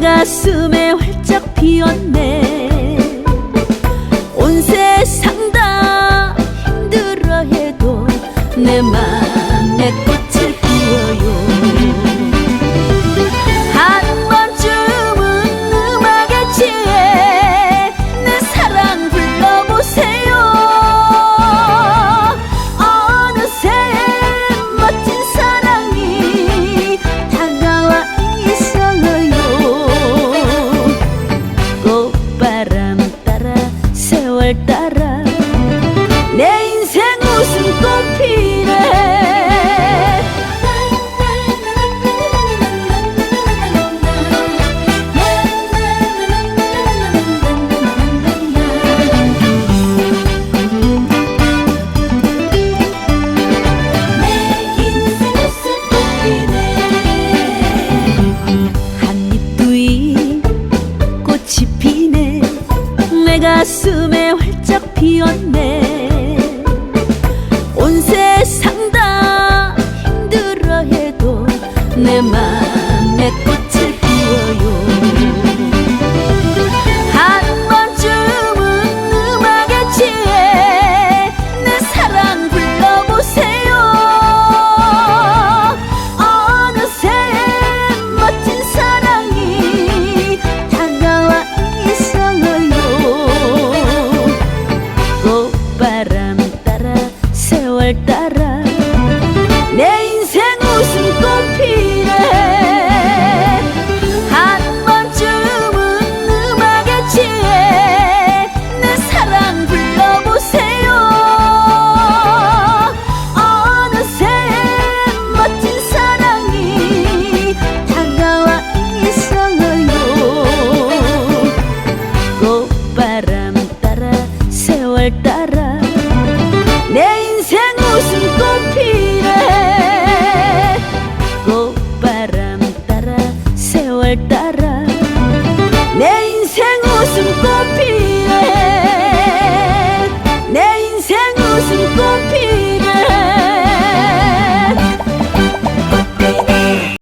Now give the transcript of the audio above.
가슴에 활짝 피었네. 가슴에 활짝 피었네. 온 세상 다 힘들어해도 내 맘에 꽃을 피워요. próximo